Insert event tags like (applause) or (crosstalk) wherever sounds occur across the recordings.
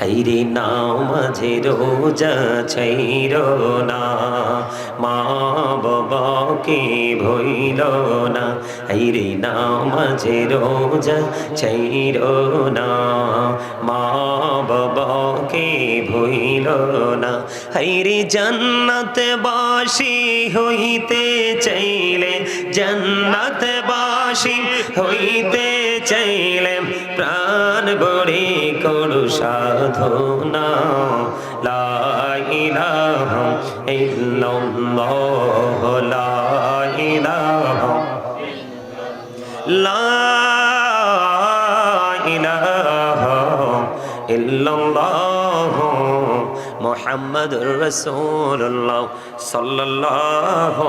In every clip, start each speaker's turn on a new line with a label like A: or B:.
A: হাইরে নাও মাঝে রোজা ছাইর না। মা বাবাকে ভইল না। হাইরে নাও মাঝে রোজা ছাইর না। মা বাবাকে ভইল না। হাইরে জান্নাত বাসি হইতে চাইলে জান্নাত বাসি হইতে চাইলে প্রাণ বড়ে করু সাধনা। লা ইলাহা ইল্লাল্লাহ, লা ইলাহা লা ইলাহা ইল্লাল্লাহ, মুহাম্মাদুর রাসূলুল্লাহ, সাল্লাল্লাহু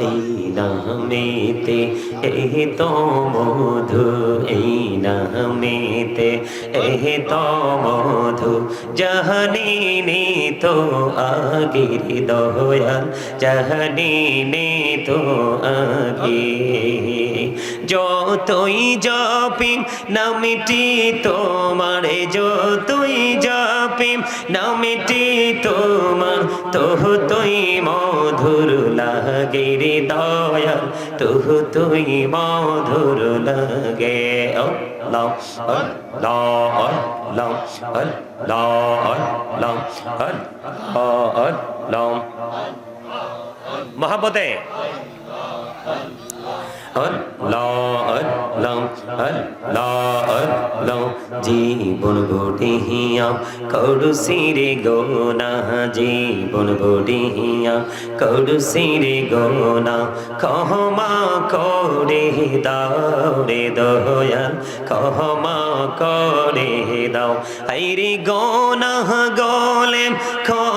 A: এই নামেতে এ তো মধু এই নামেতে এ তো মধু জহনি নে তো আগির দয়াল জহনি নে তো আগে যতই জপি নামিটি তোমারে, যতই জপি নামিটি তোমার তোহ তুই মধুর লাগে রে দয়াল তোহ তুই মধুর লাগে। আল্লাহ আল্লাহ আল্লাহ আল্লাহ আল্লাহ। মহাবতে জীবন বটিহিয়া কৌড়ু সিরে গোনা। জীবন বটিহিয়া কৌড়ু সিরে গোনা। কহমা করে দাও রে দয়াল কহমা করে দাও। আইরে গোনা গলে ক্ষমা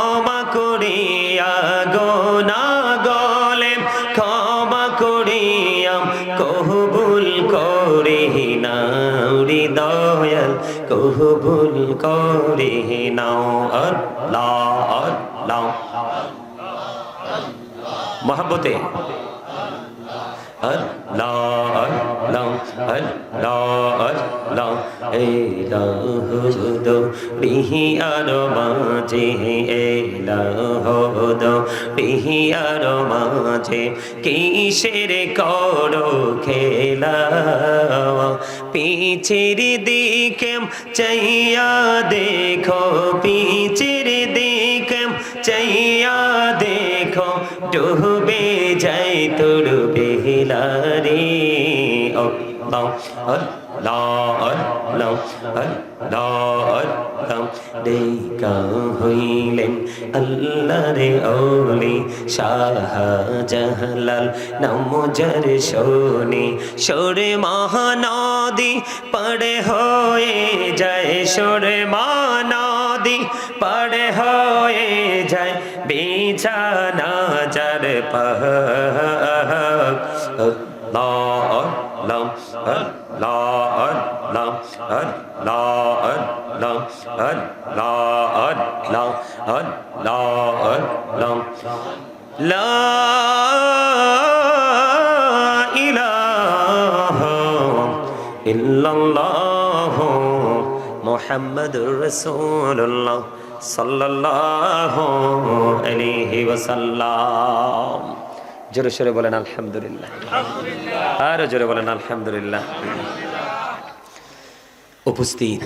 A: করে নাও আল্লাহ আল্লাহ। মহাব্বতে। আল্লাহ আল্লাহ। এলাহুদ বিহি আর মাঝে এলাহুদ বিহি আর মাঝে কিসের করো খেলা পিছের দিকে চাইয়া দেখো পিছের দিকে চাইয়া দেখো ডুবে যাই তোর বেহিলারে আল্লাহ দেখা হইলেন আল্লাহ রে ওলি শাহ জাহালাল নমজার শোনে সরে মহানদী পড়ে হয়ে যায় সরে মহানদী পড়ে হয়ে যায় বিছানা যার পাহ لا لا لا لا لا إله إلا الله محمد رسول الله صلى الله عليه وسلم. জোরে সোরে الحمد لله আরও জোরে বলেন, আলহামদুলিল্লাহ। উপস্থিত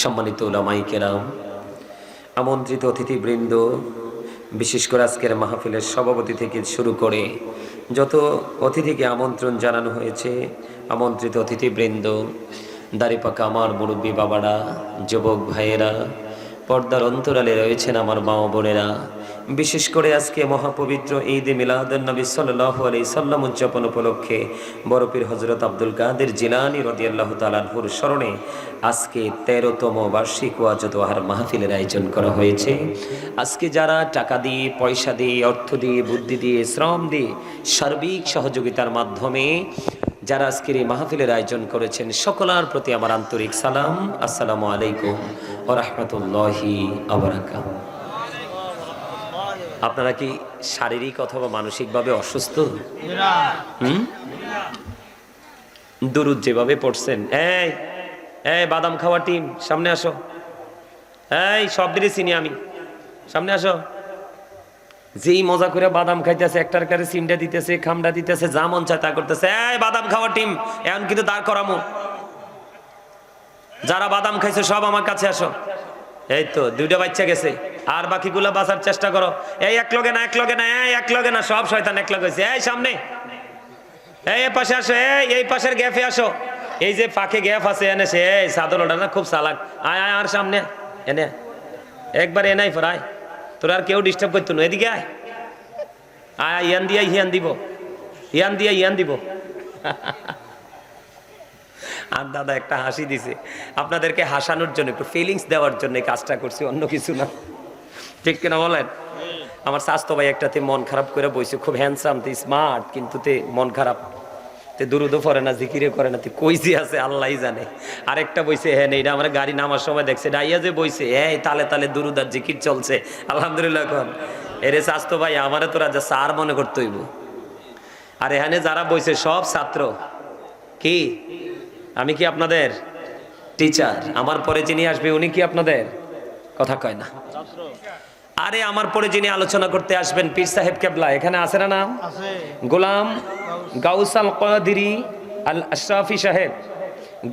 A: সম্মানিত ওলামাই কেরাম, আমন্ত্রিত অতিথিবৃন্দ, বিশেষ করে আজকের মাহফিলের সভাপতি থেকে শুরু করে যত অতিথিকে আমন্ত্রণ জানানো হয়েছে, আমন্ত্রিত অতিথি অতিথিবৃন্দ দাড়িপাকা আমার মুরব্বী বাবারা, যুবক ভাইয়েরা, পর্দার অন্তরালে রয়েছেন আমার মা বোনেরা বিশেষ করে আজকে মহাপবিত্র ঈদ মিলাদুল নবী সাল্লাহ আলি সাল্লাম উদযাপন উপলক্ষে বরপীর হজরত আব্দুল কাদের জিলানি রদিয়াল্লাহ তালানহুর স্মরণে আজকে তেরোতম বার্ষিক ওয়াজদোয়ার মাহফিলের আয়োজন করা হয়েছে। আজকে যারা টাকা দিয়ে, পয়সা দিয়ে, অর্থ দিয়ে, বুদ্ধি দিয়ে, শ্রম দিয়ে সার্বিক সহযোগিতার মাধ্যমে যারা আজকের এই মাহফিলের আয়োজন করেছেন, সকলার প্রতি আমার আন্তরিক সালাম। আসসালামু আলাইকুম ও রহমতুল্লাহি আবরাকা আপনারা কি শারীরিক অথবা মানসিকভাবে অসুস্থ? হুম? দুরুদ যেভাবে পড়ছেন। এই এই বাদাম খাওয়া টিম, সামনে আসো। এই, সব দিনই চিনি আমি। সামনে আসো। যেই মজা করে বাদাম খাইতেছে, একটার কারে সিমটা দিতেছে, খামটা দিতেছে, যা মন চায় তা করতেছে। এই বাদাম খাওয়া টিম, এখন কিন্তু দাঁড় করামো। যারা বাদাম খাইছে, সব আমার কাছে আসো। এই তো, দুইটা বাচ্চা গেছে। আর বাকিগুলো বাঁচার চেষ্টা করো। এই এক লগে না, এক লগে না এক লগে না, সব শয়তান এক লগে এই সামনে। এই পাশে আসো, এই এই পাশের গ্যাপে আসো। এই যে ফাঁকে গ্যাপ আছে, এনে সে, এই সাদর ওটা না খুব চালাক। আয় আয়, আর সামনে, এনে। একবার এনাই ফরাই তোর আর কেউ ডিস্টার্ব করতো না। এদিকে আয়। আয় ইয়ান দিয়া হিয়ান দিব। ইয়ান দিয়া ইয়ান দিব। (laughs) আর দাদা একটা হাসি দিছে। আপনাদেরকে হাসানোর জন্য একটু ফিলিংস দেওয়ার জন্য কাজটা করছি অন্য কিছু না। ঠিক কিনা বলেন? আমার স্বাস্থ্য ভাই একটাতে মন খারাপ করে বইছে খুব হ্যান্ডসাম তে স্মার্ট কিন্তু তে মন খারাপ। তে দুরুদও পড়ে না জিকিরে করে না তে কই যে আছে আল্লাহই জানে। আরেকটা বইছে হ্যাঁ এটা আমার গাড়ি নামার সময় দেখছে ডাইয়া যে বইছে হ্যাঁ তালে তালে দুরুদ আর জিকির চলছে আলহামদুলিল্লাহ এখন। এরে স্বাস্থ্য ভাই আমারে তোরা যা সার মনে করতে হইব। আর এখানে যারা বইছে সব ছাত্র। কি? আমি কি আপনাদের? টিচার আমার পরে যিনি আসবে উনি কি আপনাদের? কথা কয় না। আরে আমার পরে যিনি আলোচনা করতে আসবেন পীর সাহেব কেবলা এখানে আছে না নাম? গোলাম গাউসাল কদিরি আল আশরাফি সাহেব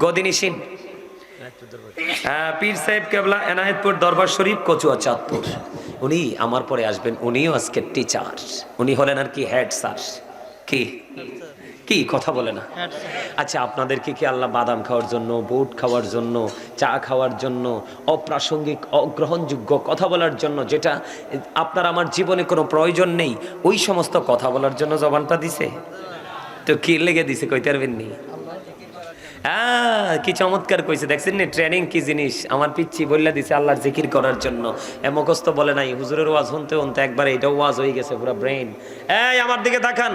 A: গদিনিসিন পীর সাহেব কেবলা এনায়েতপুর দরবার শরীফ কচুয়া চাঁদপুর। উনি আমার পরে আসবেন উনিও আজকে টিচার উনি হলেন আর কি হেড স্যার কি? কি? কথা বলে না। আচ্ছা আপনাদেরকে কি আল্লাহ বাদাম খাওয়ার জন্য বুট খাওয়ার জন্য চা খাওয়ার জন্য অপ্রাসঙ্গিক অগ্রহণযোগ্য কথা বলার জন্য যেটা আপনার আমার জীবনে কোনো প্রয়োজন নেই ওই সমস্ত কথা বলার জন্য জবানটা দিছে? তো কি লেগে দিছে কইতে পারবেন নি? কি চমৎকার কইছে। দেখছেন নি ট্রেনিং কি জিনিস? আমার পিচ্ছি বললে দিছে আল্লাহর জিকির করার জন্য। এ মুখস্থ বলে নাই হুজুরের ওয়াজ শুনতে শুনতে একবার এটাও ওয়াজ হয়ে গেছে পুরো ব্রেন এই আমার দিকে তাকান।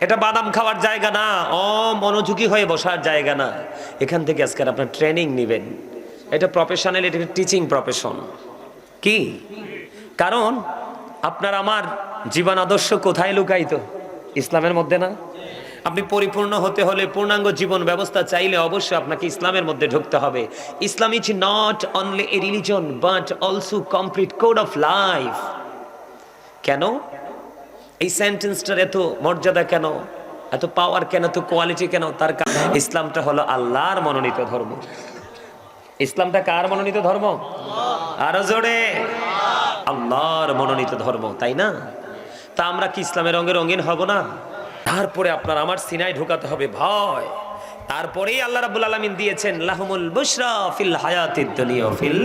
A: এটা বাদাম খাওয়ার জায়গা না ও মনোযোগী হয়ে বসার জায়গা না। এখান থেকে আজকের আপনার ট্রেনিং নেবেন। এটা প্রফেশনাল এটা টিচিং প্রফেশন কি? কারণ আপনার আমার জীবন আদর্শ কোথায় লুকাইত ইসলামের মধ্যে না? আপনি পরিপূর্ণ হতে হলে পূর্ণাঙ্গ জীবন ব্যবস্থা চাইলে অবশ্যই আপনাকে ইসলামের মধ্যে ঢুকতে হবে। Islam is not only a religion but also complete code of life কেন? এই সেন্টেন্সটার এত মর্যাদা কেন? এত পাওয়ার কেন? এত কোয়ালিটি কেন? তার ইসলামটা হলো আল্লাহর মনোনীত ধর্ম। ইসলামটা কার মনোনীত ধর্ম? আরও জোরে। আল্লাহর মনোনীত ধর্ম, তাই না? তা আমরা কি ইসলামের রঙে রঙিন হব না? তারপরে আপনার আমার সিনায় ঢোকাতে হবে ভয়। তারপরেই আল্লাহ রাব্বুল আলামিন দিয়েছেন, লাহমুল বুশরা ফিল হায়াতিদ দুনিয়া ফিল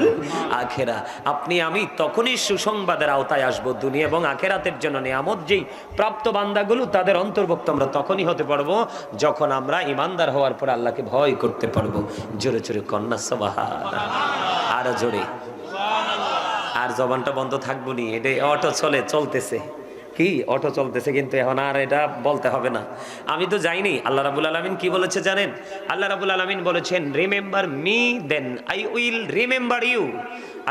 A: আখেরা। আপনি, আমি তখনই সুসংবাদের আওতায় আসব দুনিয়া এবং আখেরাতের জন্য নিয়ামত যেই প্রাপ্ত বান্দাগুলো, তাদের অন্তর্ভুক্ত আমরা তখনই হতে পারব যখন আমরা ইমানদার হওয়ার পর আল্লাহকে ভয় করতে পারব। জোরে জোরে কন্যা সবাহা আরও জোরে। আর জবানটা বন্ধ থাকব নি এটা অটো চলে, চলতেছে। কি? অটো চলতেছে কিন্তু এখন আর এটা বলতে হবে না। আমি তো যাইনি। আল্লাহ রাবুল আলমিন কি বলেছে জানেন? আল্লাহ রাবুল আলমিন বলেছেন remember me then I will remember you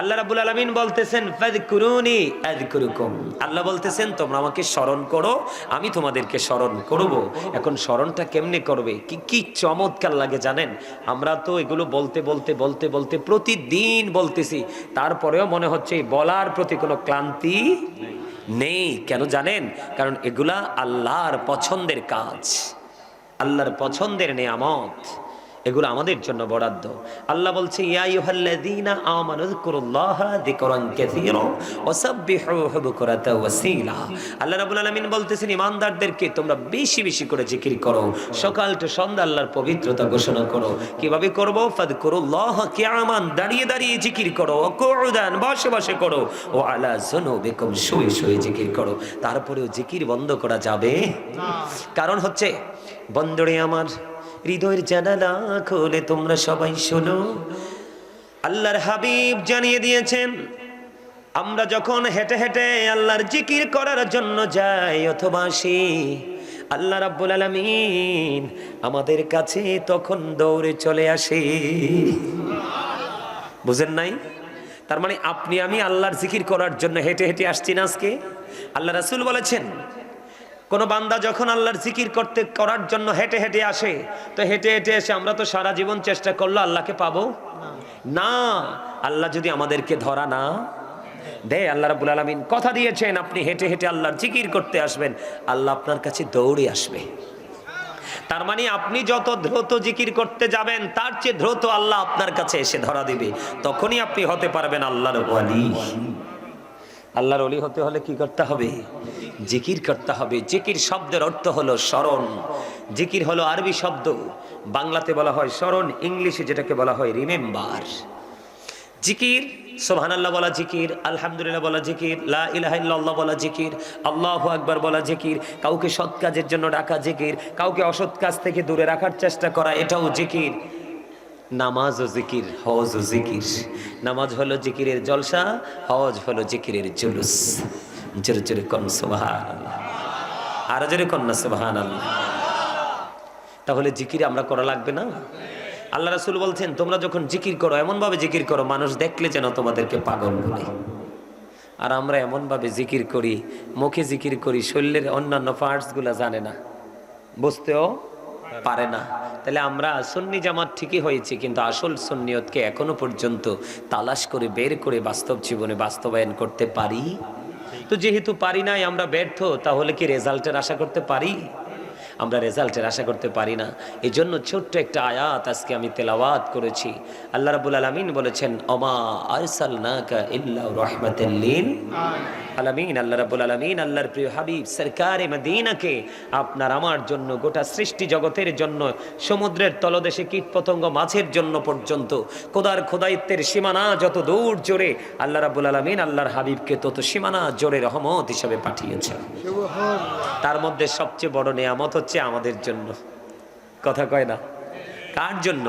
A: আল্লাহ রাবুল আলমিন বলতেছেন ফাদকুরুনি আল্লাহ বলতেছেন, তোমরা আমাকে স্মরণ করো, আমি তোমাদেরকে স্মরণ করব। এখন স্মরণটা কেমনে করবে? কি কি চমৎকার লাগে জানেন? আমরা তো এগুলো বলতে বলতে বলতে বলতে প্রতিদিন বলতেছি। তারপরেও মনে হচ্ছে বলার প্রতি কোনো ক্লান্তি নেই। কেন জানেন? কারণ এগুলা আল্লাহর পছন্দের কাজ। আল্লাহর পছন্দের নেয়ামত। এগুলো আমাদের জন্য বরাদ্দ। আল্লাহ বলছে আমানু আল্লাহ বলতেছেন, ঈমানদারদেরকে তোমরা বেশি বেশি করে জিকির করো। সকাল সন্ধ্যা আল্লাহর পবিত্রতা ঘোষণা করো। কীভাবে করব? ফাদকুরুল্লাহ কিয়ামান, দাঁড়িয়ে দাঁড়িয়ে জিকির করো। কুউদান, বসে বসে করো। ও আলা যুনুবিকুম, শুয়ে শুয়ে জিকির করো। তারপরেও জিকির বন্ধ করা যাবে কারণ হচ্ছে বন্দরে আমার হৃদয়ের জানালা খোলে তোমরা সবাই শোনো। আল্লাহর হাবিব জানিয়ে দিয়েছেন, আমরা যখন হেঁটে হেঁটে আল্লাহর জিকির করার জন্য যাই অথবা আসি, আল্লাহ রাব্বুল আলামিন আমাদের কাছে তখন দৌড়ে চলে আসে। বুঝেন নাই? তার মানে আপনি আমি আল্লাহর জিকির করার জন্য হেঁটে হেঁটে আসছি না আজকে? আল্লাহ রাসূল বলেছেন কোন বান্দা যখন আল্লাহর জিকির করতে, করার জন্য হেঁটে হেঁটে আসে, তো হেঁটে হেঁটে এসে আমরা তো সারা জীবন চেষ্টা করল আল্লাহকে পাবো? না। আল্লাহ যদি আমাদেরকে ধরা না দে আল্লাহ রাবুল আলমিন কথা দিয়েছেন, আপনি হেঁটে হেঁটে আল্লাহর জিকির করতে আসবেন, আল্লাহ আপনার কাছে দৌড়ে আসবে। তার মানে আপনি যত দ্রুত জিকির করতে যাবেন, তার চেয়ে দ্রুত আল্লাহ আপনার কাছে এসে ধরা দিবে। তখনই আপনি হতে পারবেন আল্লাহর ওয়ালি। আল্লাহর অলি হতে হলে কি করতে হবে? জিকির করতে হবে। জিকির শব্দের অর্থ হলো স্মরণ। জিকির হলো আরবি শব্দ। বাংলাতে বলা হয় স্মরণ, ইংলিশে যেটাকে বলা হয় রিমেম্বার। জিকির সোহানাল্লাহ বলা জিকির, আলহামদুলিল্লাহ বলা জিকির, লা ইলাহা বলা জিকির, আল্লাহ আকবার বলা জিকির, কাউকে সৎ কাজের জন্য ডাকা জিকির, কাউকে অসৎ কাজ থেকে দূরে রাখার চেষ্টা করা, এটাও জিকির। নামাজ ও জিকির হজ ও জিকির। নামাজ হলো জিকিরের জলসা, হজ হলো জিকিরের জুলুস। জোরে জোরে কন সুবহান আর জোরে কন্যা সুবহান আল্লাহ তাহলে জিকির আমরা করা লাগবে না? আল্লাহ রাসুল বলছেন, তোমরা যখন জিকির করো, এমনভাবে জিকির করো, মানুষ দেখলে যেন তোমাদেরকে পাগল বলে। আর আমরা এমনভাবে জিকির করি, মুখে জিকির করি, শরীরের অন্যান্য পার্টসগুলো জানে না। বুঝতেও পারে না। তাহলে আমরা সুন্নি জামাত ঠিকই হয়েছে, কিন্তু আসল সুন্নিয়তকে এখনও পর্যন্ত তালাশ করে, বের করে বাস্তব জীবনে বাস্তবায়ন করতে পারি তো যেহেতু পারি নাই আমরা ব্যর্থ তাহলে কি রেজাল্টের আশা করতে পারি? আমরা রেজাল্টের আশা করতে পারি না। এই জন্য ছোট্ট একটা আয়াত আজকে আমি তেলাওয়াত করেছি। আল্লাহ রাবুল আলমিন বলেছেন, অমা আরসাল নাকা ইল্লা আল্লাহ রাবুল আলমিন আল্লাহর প্রিয় হাবিব, সরকারে মদিনাকে আপনার আমার জন্য, গোটা সৃষ্টি জগতের জন্য, সমুদ্রের তলদেশে কীট পতঙ্গ মাছের জন্য পর্যন্ত কোদার খোদায়িত্বের সীমানা যত দূর জোরে, আল্লাহ রাবুল আলমিন আল্লাহর হাবিবকে তত সীমানা জোরে রহমত হিসাবে পাঠিয়েছেন। তার মধ্যে সবচেয়ে বড় নেয়ামত হচ্ছে আমাদের জন্য। কথা কয় না? কার জন্য?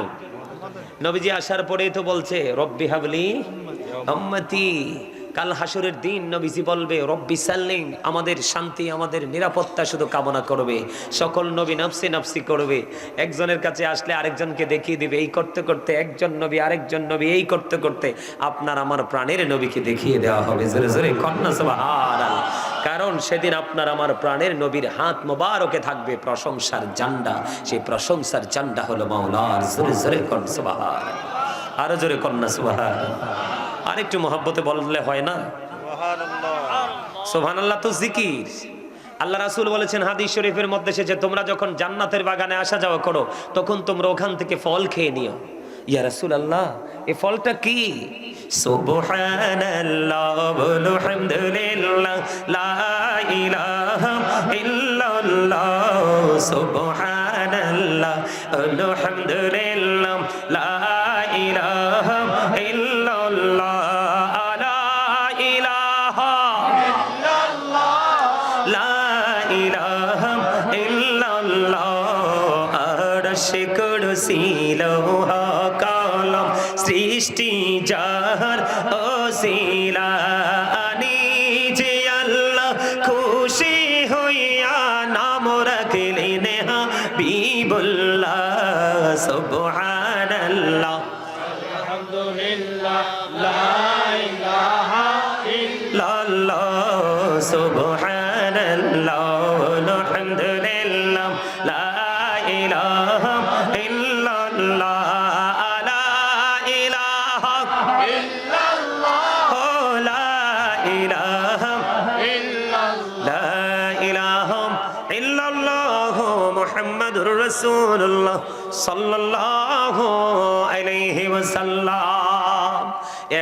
A: নবীজি আসার পরেই তো বলছে, রব্বি হাবলি উম্মতি। কাল হাসুরের দিন নবীজি বলবে, রব্বি সাল্লিং আমাদের শান্তি, আমাদের নিরাপত্তা শুধু কামনা করবে। সকল নবী নাফসি নাফসি করবে। একজনের কাছে আসলে আরেকজনকে দেখিয়ে দিবে, এই করতে করতে একজন নবী, আরেকজন নবী, এই করতে করতে আপনার আমার প্রাণের নবীকে দেখিয়ে দেওয়া হবে। জোরে জোরে কন্যা সভা কারণ সেদিন আপনার আমার প্রাণের নবীর হাত মোবারকে থাকবে প্রশংসার জান্ডা সেই প্রশংসার জান্ডা হলো মাওলার জোরে জোরে কন আরও জোরে কন্যা সুবহান। আরেকটু মহব্বতে বললে হয় না? সুবহানাল্লাহ তো জিকির। আল্লাহ রাসুল বলেছেন হাদিস শরীফের মধ্যে এসেছে, তোমরা যখন জান্নাতের বাগানে আসা যাওয়া করো, তখন তোমরা ওখান থেকে ফল খেয়ে নিও। ইয়া রাসূল আল্লাহ এই ফলটা কি? সুবহানাল্লাহ, বলো হামদুলিল্লাহ, লা ইলাহা ইল্লাল্লাহ, সুবহানাল্লাহ আলহামদুলিল্লাহ লা ইলাহা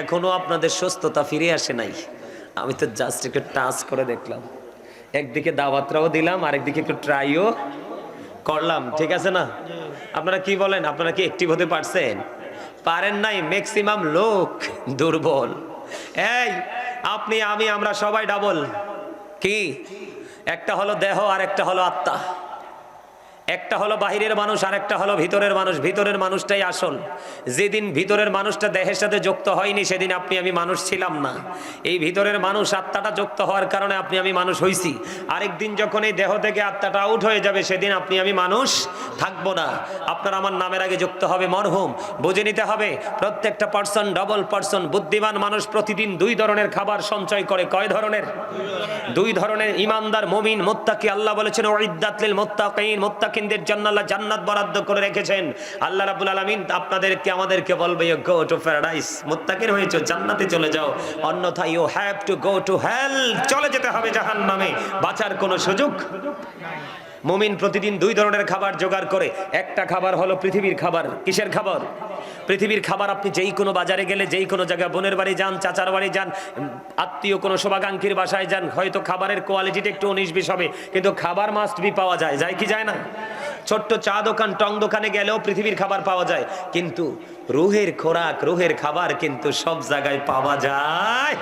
A: এখনও আপনাদের সুস্থতা ফিরে আসে নাই। আমি তো জাস্ট একটু টাচ করে দেখলাম। একদিকে দাওয়াতরাও দিলাম, আরেকদিকে একটু ট্রাইও করলাম। ঠিক আছে না? আপনারা কি বলেন? আপনারা কি অ্যাক্টিভ হতে পারছেন? পারেন নাই ম্যাক্সিমাম লোক দুর্বল। এই, আপনি, আমি, আমরা সবাই ডাবল কি? একটা হলো দেহ আর একটা হলো আত্মা। একটা হলো বাহিরের মানুষ আর একটা হলো ভিতরের মানুষ। ভিতরের মানুষটাই আসল। যেদিন ভিতরের মানুষটা দেহের সাথে যুক্ত হয়নি, সেদিন আপনি আমি মানুষ ছিলাম না। এই ভিতরের মানুষ আত্মাটা যুক্ত হওয়ার কারণে আপনি আমি মানুষ হইছি। আরেকদিন যখন এই দেহ থেকে আত্মাটা আউট হয়ে যাবে, সেদিন আপনি আমি মানুষ থাকব না। আপনার আমার নামের আগে যুক্ত হবে মরহুম। বুঝে নিতে হবে, প্রত্যেকটা পার্সন ডবল পার্সন বুদ্ধিমান মানুষ প্রতিদিন দুই ধরনের খাবার সঞ্চয় করে। কয় ধরনের? দুই ধরনের। ইমানদার, মমিন, মোত্তাকি। আল্লাহ বলেছেন ওইদাতলিল মোত্তাকিন মোত্তাকিনদের জন্য আল্লাহ জান্নাত বরাদ্দ করে রেখেছেন। আল্লাহ রাব্বুল আলামিন আপনাদেরকে, আমাদেরকে বলবে ইউ গো টু প্যারাডাইস মুত্তাকির হয়েছো, জান্নাতে চলে যাও। অন্যথা you have to go to hell চলে যেতে হবে জাহান্নামে। বাঁচার কোনো সুযোগ মুমিন প্রতিদিন দুই ধরনের খাবার জোগাড় করে। একটা খাবার হলো পৃথিবীর খাবার। কিসের খাবার? পৃথিবীর খাবার আপনি যেই কোনো বাজারে গেলে, যেই কোনো জায়গায় বোনের বাড়ি যান, চাচার বাড়ি যান, আত্মীয় কোনো শোভাকাঙ্ক্ষীর বাসায় যান, হয়তো খাবারের কোয়ালিটিটা একটু উনিশ বিশ হবে, কিন্তু খাবার মাস্ট বি পাওয়া যায়। যায় কি যায় না? ছোট্ট চা দোকান টং দোকানে গেলেও পৃথিবীর খাবার পাওয়া যায়। কিন্তু রুহের খোরাক রুহের খাবার কিন্তু সব জায়গায় পাওয়া যায়।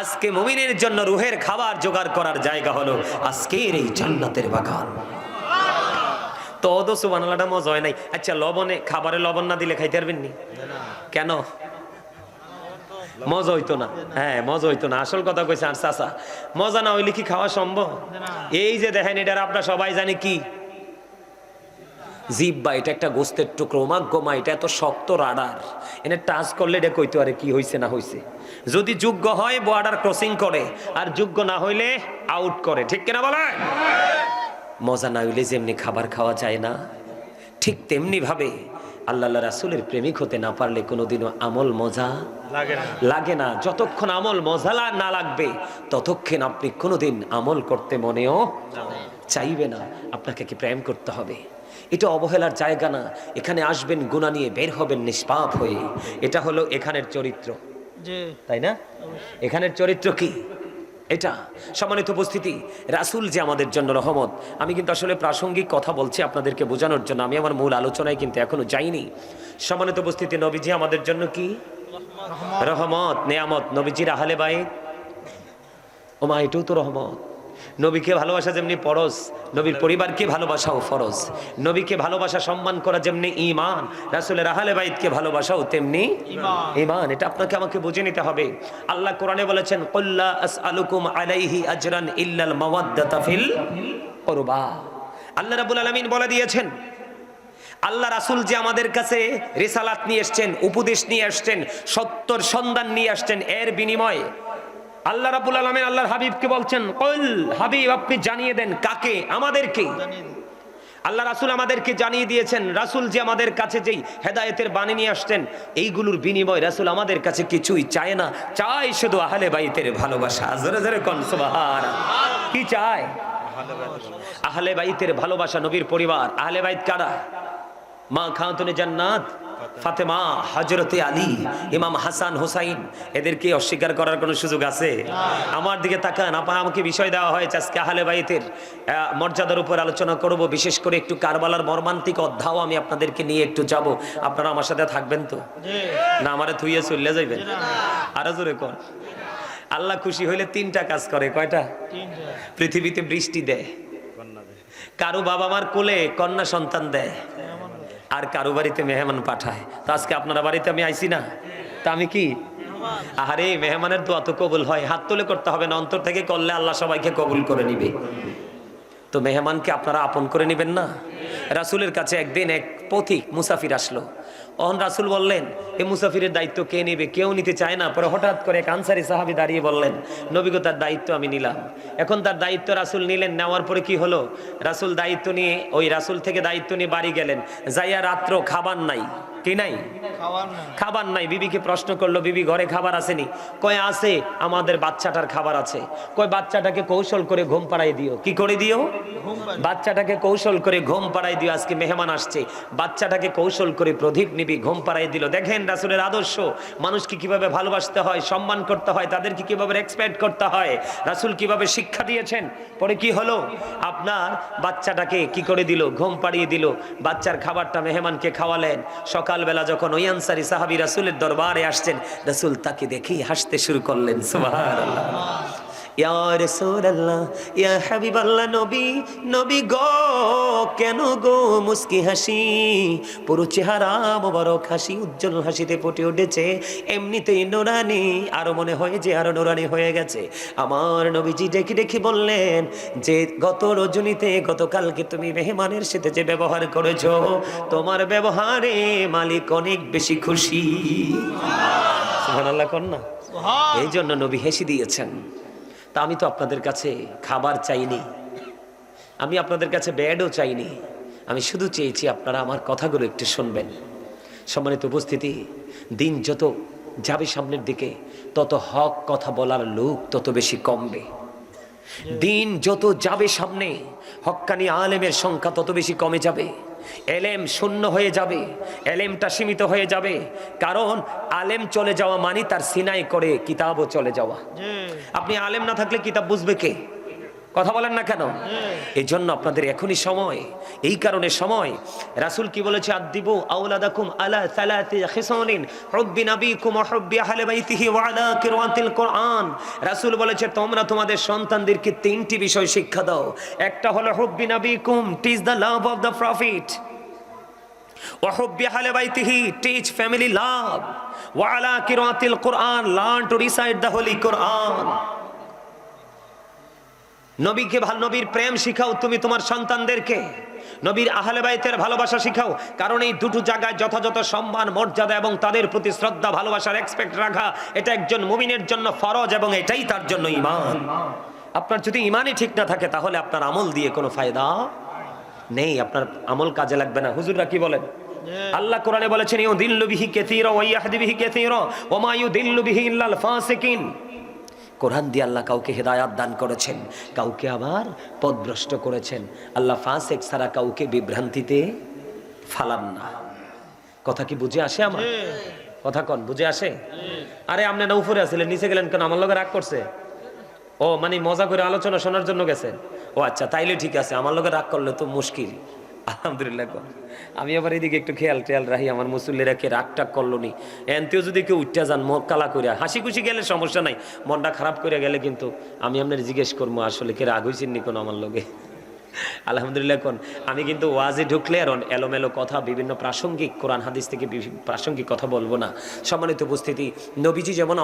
A: আজকে মুমিনের জন্য রুহের খাবার জোগাড় করার জায়গা হলো আজকের এই জান্নাতের বাগান। তো অদ সুবানালাটা মজা হয় নাই। আচ্ছা লবণে খাবারে লবণ না দিলে খাইতে পারবেন নি? কেন? মজা হইতো না। হ্যাঁ মজা হইতো না। আসল কথা কইছে আর চাচা মজা না হইলে কি খাওয়া সম্ভব? এই যে দেখেন এটার আপনারা সবাই জানি কি? জিব্বা এটা একটা গোস্তের টুকরো। মা গোমা এটা এত শক্ত রাডার। এনে টাচ করলে এটা কইতে পারে কি হয়েছে না হইছে। যদি যোগ্য হয় বর্ডার ক্রসিং করে। আর যোগ্য না হইলে আউট করে। ঠিক কিনা বলে? মজা না হইলে যেমনি খাবার খাওয়া যায় না। ঠিক তেমনি ভাবে আল্লাহ রাসুলের প্রেমিক হতে না পারলে কোনোদিনও আমল মজা
B: লাগে না।
A: লাগে না। যতক্ষণ আমল মজা না লাগবে ততক্ষণ আপনি কোনোদিন আমল করতে মনেও চাইবে না। আপনাকে কি প্রেম করতে হবে? এটা অবহেলার জায়গা না। এখানে আসবেন গুণা নিয়ে বের হবেন নিষ্পাপ হয়ে। এটা হলো এখানের চরিত্র। তাই না? এখানের চরিত্র কি? এটা। সম্মানিত উপস্থিতি রাসূল যে আমাদের জন্য রহমত। আমি কিন্তু আসলে প্রাসঙ্গিক কথা বলছি আপনাদেরকে বোঝানোর জন্য। আমি আমার মূল আলোচনায় কিন্তু এখনও যাইনি। সম্মানিত উপস্থিতি নবীজি আমাদের জন্য কি? রহমত। নেয়ামত। নবীজির আহলে বাই ওমা এটাও তো রহমত। নবীকে ভালোবাসা যেমনি পরশ নবীর পরিবারকে ভালোবাসাও ফরজ। নবীকে ভালোবাসা সম্মান করা যেমনি ইমান রাসুলের আহলে বাইতকে ভালোবাসাও তেমনি ইমান এটা আপনাকে আমাকে বুঝে নিতে হবে। আল্লাহ কোরআনে বলেছেন কল্লা আসআলুকুম আলাইহি আজরান ইল্লাল মাওয়াদ্দাতা ফিল কুরবা। আল্লাহ রাব্বুল আলামিন বলে দিয়েছেন আল্লাহ রাসূল যে আমাদের কাছে রিসালাত নিয়ে এসেছেন উপদেশ নিয়ে আসছেন সত্যর সন্ধান নিয়ে আসছেন এর বিনিময়ে আল্লাহ রাব্বুল আলামিন আল্লাহর হাবিবকে বলছেন, কল হাবিব, আপনি জানিয়ে দেন কাকে? আমাদেরকে? আল্লাহ রাসুল আমাদেরকে জানিয়ে দিয়েছেন, রাসুল যে আমাদের কাছে যেই হেদায়েতের বাণী নিয়ে আসতেন এইগুলোর বিনিময় রাসুল আমাদের কাছে কিছুই চায় না। চায় শুধু আহলে বাইতের ভালোবাসা। কি চায়? আহলে বাইতের ভালোবাসা নবীর পরিবার। আহলে বাইত কারা? মা খাতুনে জান্নাত? ফাতেমা হজরতে আলী ইমাম হাসান হুসাইন এদেরকে অস্বীকার করার কোনো সুযোগ আছে? আমার দিকে তাকান আপা আমাকে বিষয় দেওয়া হয়েছে আজকে আহলে বাইতের। মর্যাদার উপর আলোচনা করব বিশেষ করে একটু কারবালার মর্মান্তিক অধ্যাও আমি আপনাদেরকে নিয়ে একটু যাব। আপনারা আমার সাথে থাকবেন তো? না আমারে থুইয়ে চললে যাইবেন। আরও জোরে কর আল্লাহ খুশি হইলে তিনটা কাজ করে কয়টা? পৃথিবীতে বৃষ্টি দেয়। কারও বাবা মার কোলে কন্যা সন্তান দেয়। আর কারও বাড়িতে মেহমান পাঠায়। তো আজকে আপনারা বাড়িতে আমি আইছি না। তা আমি কি? আহারে, মেহমানের দোয়া তো কবুল হয়। হাত তুলে করতে হবে না, অন্তর থেকে করলে আল্লাহ সবাইকে কবুল করে নিবে। তো মেহমানকে আপনারা আপন করে নেবেন না? রাসুলের কাছে একদিন এক পথিক মুসাফির আসলো। অহন রাসুল বললেন, এ মুসাফিরের দায়িত্ব কে নেবে? কেউ নিতে চায় না। পরে হঠাৎ করে এক আনসারি সাহাবি দাঁড়িয়ে বললেন নবীগো তার দায়িত্ব আমি নিলাম। এখন তার দায়িত্ব রাসুল নিলেন, নেওয়ার পরে কি হলো? রাসুল দায়িত্ব নিয়ে, ওই রাসুল থেকে দায়িত্ব নিয়ে বাড়ি গেলেন। যাইয়া রাত্র খাবার নাই, কি নাই? খাবার নাই। বিবিকে প্রশ্ন করল বিবি ঘরে খাবার আসেনি? কয় আছে আমাদের বাচ্চাটার খাবার আছে। কয় বাচ্চাটাকে কৌশল করে ঘুম পাড়াই দিও। কি করে দিও? বাচ্চাটাকে কৌশল করে ঘুম পাড়াই দিও আজকে মেহমান আসছে। বাচ্চাটাকে কৌশল করে প্রদীপ নিবি ঘুম পাড়াই দিল। দেখেন রাসুলের আদর্শ। মানুষকে কীভাবে ভালোবাসতে হয় সম্মান করতে হয় তাদেরকে কীভাবে এক্সপেক্ট করতে হয় রাসুল কীভাবে শিক্ষা দিয়েছেন? পরে কি হলো? আপনার বাচ্চাটাকে কি করে দিল? ঘুম পাড়িয়ে দিল। বাচ্চার খাবারটা মেহমানকে খাওয়ালেন। সকালবেলা যখন ওই আনসারি সাহাবি রাসুলের দরবারে আসছেন। রাসুল তাকে দেখেই হাসতে শুরু করলেন সুবহানাল্লাহ। ইয়া রাসূলুল্লাহ ইয়া হাবিবাল্লাহ নবী নবী গো কেন গো মুস্কি হাসি? পুরো চেহারা মোবারক হাসি উজ্জ্বল হাসিতে ফুটে উঠেছে। এমনিতেই নোরানি আরও মনে হয় যে আরও নোরানি হয়ে গেছে। আমার নবীজি ডেকে ডেকে বললেন যে গত রজনীতে গতকালকে তুমি মেহমানের সাথে যে ব্যবহার করেছ তোমার ব্যবহারে মালিক অনেক বেশি খুশি। সুবহানাল্লাহ কন্যা। এই জন্য নবী হেসে দিয়েছেন। তা আমি তো আপনাদের কাছে খাবার চাইনি। আমি আপনাদের কাছে ব্যাডও চাইনি। আমি শুধু চেয়েছি আপনারা আমার কথাগুলো একটু শুনবেন। সম্মানিত উপস্থিতি, দিন যত যাবে সামনের দিকে, তত হক কথা বলার লোক তত বেশি কমবে। দিন যত যাবে সামনে, হক্কানি আলেমের সংখ্যা তত বেশি কমে যাবে। এলেম শূন্য হয়ে যাবে এলেমটা সীমিত হয়ে যাবে। কারণ আলেম চলে যাওয়া মানে তার সিনাই করে কিতাবও চলে যাওয়া। আপনি আলেম না থাকলে কিতাব বুঝবে কে? কথা বলেন না কেন? এই জন্য আপনাদের এখনই সময়। এই কারণে সময়। রাসুল কি বলেছে? আদিবু আউলাদাকুম আলা সালাতি খিসানিন হুব্বি নাবিকুম ওয়া হুব্বি আহলে বাইতিহি ওয়া আলা কিরাতিল কোরআন। রাসুল বলেছে তোমরা তোমাদের সন্তানদেরকে তিনটি বিষয় শিক্ষা দাও। একটা হলো হুব্বি নাবিকুম teach the love of the prophet teach family love. Wa'ala kiraatil Quran, learn to recite the Holy Quran. নবীকে ভালো নবীর প্রেম শিখাও তুমি তোমার সন্তানদেরকে। নবীর আহলে বাইতের ভালোবাসা শিখাও, কারণ এই দুটো জায়গায় যথাযথ সম্মান, মর্যাদা এবং তাদের প্রতি শ্রদ্ধা, ভালোবাসার এক্সপেক্ট রাখা, এটা একজন মুমিনের জন্য ফরজ এবং এটাই তার জন্য ইমান আপনার যদি ইমানই ঠিক না থাকে, তাহলে আপনার আমল দিয়ে কোনো ফায়দা নেই, আপনার আমল কাজে লাগবে না। হুজুররা কি বলেন? আল্লাহ কোরআনে বলেছেন ইউ দিল্লু বিহি কাসীরা ওয়া ইয়াহদি বিহি কাসীরা ওয়া মা ইউদিল্লু বিহি ইল্লাল ফাসিকিন। কোরআন দিয়ে আল্লাহ কাউকে হেদায়াত দান করেছেন কাউকে আবার পদভ্রষ্ট করেছেন। আল্লাহ ফাসেক ছাড়া কাউকে বিভ্রান্তিতে ফালান না। কথা কি বুঝে আসে আমার? কথা কন বুঝে আসে? আরে আপনি না উপরে আছিলেন নিচে গেলেন কেন? আমার লগে রাগ করছে। ও মানে মজা করে আলোচনা শোনার জন্য গেছেন ও আচ্ছা তাইলে ঠিক আছে আমার লগে রাগ করলে তো মুশকিল। আলহামদুলিল্লাহ আমি আবার এদিকে একটু খেয়াল টেয়াল রাখি, আমার মুসল্লিরা কে রাগ টাগ করল নি। এনতেও যদি কেউ উঠতে যান, মন কালা করে হাসি খুশি গেলে সমস্যা নাই, মনটা খারাপ করে গেলে কিন্তু আমি আপনার জিজ্ঞেস করব আসলে কে রাগ হয়েছেন নি কোনো আমার লোকে আলহামদুলিল্লাহ কোন, আমি কিন্তু ওয়াজে ঢুকলে আর এলোমেলো কথা, বিভিন্ন প্রাসঙ্গিক কোরআন, হাদিস থেকে প্রাসঙ্গিক কথা বলব না। সম্মানিত উপস্থিতি, নবীজি যেমন